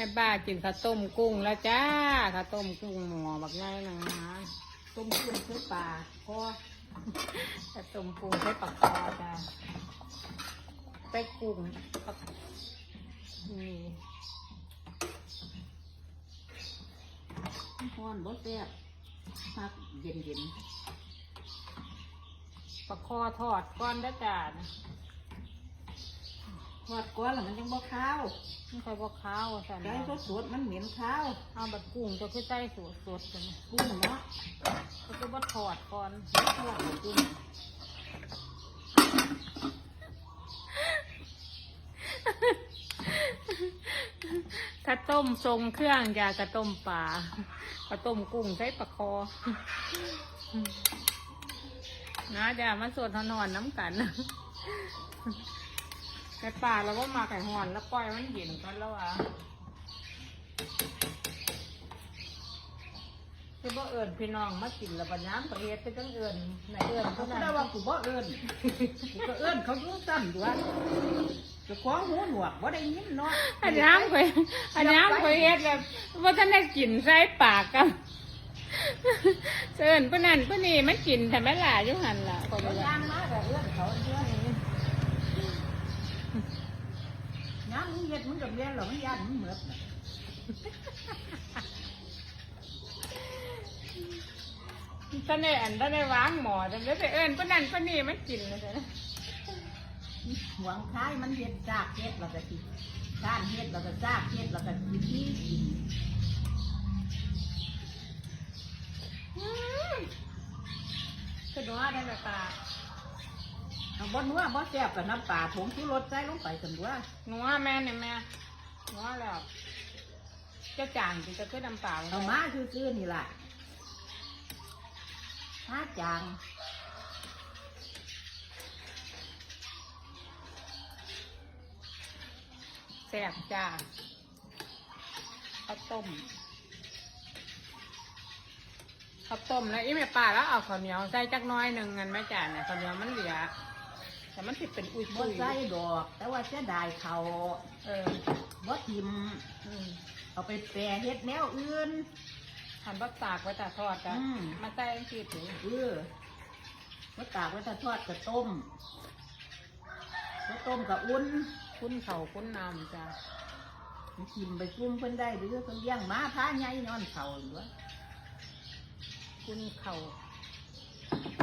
แม่บ้ากินข้าวต้มกุ้งแล้วจ้าข้าวต้มกุ้งหม้อบักง่ายนะต้มกุ้งใส่ปลาพอข้าวต้มกุ้งใช้ปลาคอจ้าใส่กุ้งปลานี่ฮ้อนบ่แซ่บพักเย็นเย็นปลาคอทอดก้อนได้จ้าๆ ทอดก้อนแล้วมันยังบ่ข้าวไม่ค่อยบอกข้าวสันไก่สดสดๆมันเหม็นข้าวเอาแบบกุ้งจะคือใส่สดสดๆกันกุ้งเนาะก็คือว่าทอดก่อนทอดบ่กุ้งข้าวต้มทรงเครื่องจ้าข้าวต้มปลาข้าวต้มกุ้งใช้ปลาคอ นะจ้ามาสวดนอนน้ำกัน ไก่ป่าเราก็มาไก่หอนแล้วปล่อยมันเย็นกันแล้วอะคือบ่เอิญพี่น้องมากินแล้วปัญญามประเฮ็ดไปจังเอิญไหนเอิญเขาเท่าก็นั้นได้ว่ากูบ่เอิ้นกูก็เอิ้นเขาอยู่ซ้ำด้วยเจะคล้าของหูหนวกบ่ได้ยินเนาะอันน้ำข่อยอันน้ำข่อยเฮ็ดแบบว่าท่านได้กินใส่ปากกันเอิญปะนั่นปะนี่มันกินแต่ไม่หล่ะอยุหันล่ะข่อยเขาบอกย่างมาแบบเอิ้นเขาเอิ้นย่างมึงเฮ็ดมึงกับเรียนหรอมันย่านมึงเหมือดน่ะท่านได้อันท่านได้วางหมอแต่ไม่ไปเอิญปะนั่นปะนี่มันกินเลยนะหวงคายมันเฮ็ดจากเฮ็ดแล้วก็สิก้านเฮ็ดแล้วก็จากเฮ็ดแล้วก็สิที่กินคือดูว่าได้แบบปลา เอาบ่นัวบ่แซ่บกับน้ำปลาผงชูรสใส่ลงไปกันว่าหนูว่าแม่เนี่ยแม่หนูว่าแล้วเจ้าจางจิจะขึ้นน้ำเปล่าลงไปเอามาซื่อๆนี่ล่ะห้าจางแซ่บจ้าข้าวต้มข้าวต้มแล้วอีแม่ป่าแล้วเอาข้าวเหนียวใส่จักหน้อยหนึ่งเงินแม่จ่าเนี่ยข้าวเหนียวมันเหลือ แต่มันติดเป็นอุ้ยบ่ปุยใส่ดอก แต่ว่าเสียดายเขาเออบ่ทิมอืมเอาไปแปรเฮ็ดแนวอื่นทำบักตากไว้แต่ทอดจ้ะอืม มาใส่จีถือเออบ่ตากไว้ถ้าทอดก็ต้มก็ต้มกับอุ่นคุ้นเข่าคุ้นน้ำจ้ะกินไปจุ่มเพิ่นได้หรือเพิ่นเลี้ยงหมาพาใหญ่นอนเขาอยู่ว่าคุ้นเข่า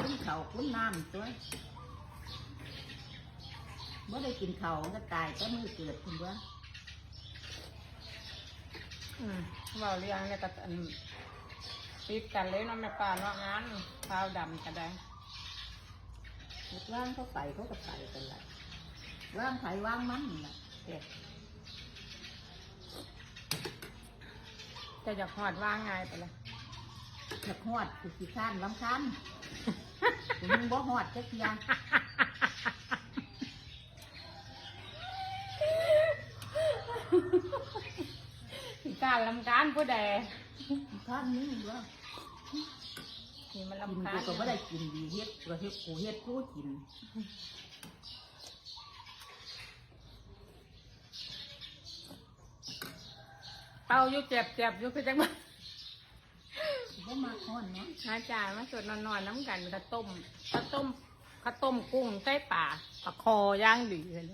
กินเขาวกินน้ำตัว บ่ได้กินเขาวมันก็ตายก็มือเกิดคุณว่าอืมเบาเรียงเนี่ยก็อันติดกันเลยเนาะแม่ป่าเนาะงานข้าวดำก็ได้ว่างเขาไปเขาก็ไปกันละว่างไผว่างมันนั่นล่ะเด็กจะอยากหอดว่างไงายไปเลยจะหอดคือสิข้านลำคันคุณมึงบ่หอดจักอยาง การลำการผู้ใดข้านนี้ว่านี่มันกินลำคากูญก็บ่ได้กินดีเฮ็ดก็เฮ็ดกูเฮ็ดกูกินเต้าอยู่เจ็บเจ็บอยู่คือจังบ่บ่มาฮ้อนเนาะอาจารย์มาสดนอนๆน้ำกันข้าวต้มข้าวต้มข้าวต้มกุ้งไส้ป่าปลาคอย่างดีเลย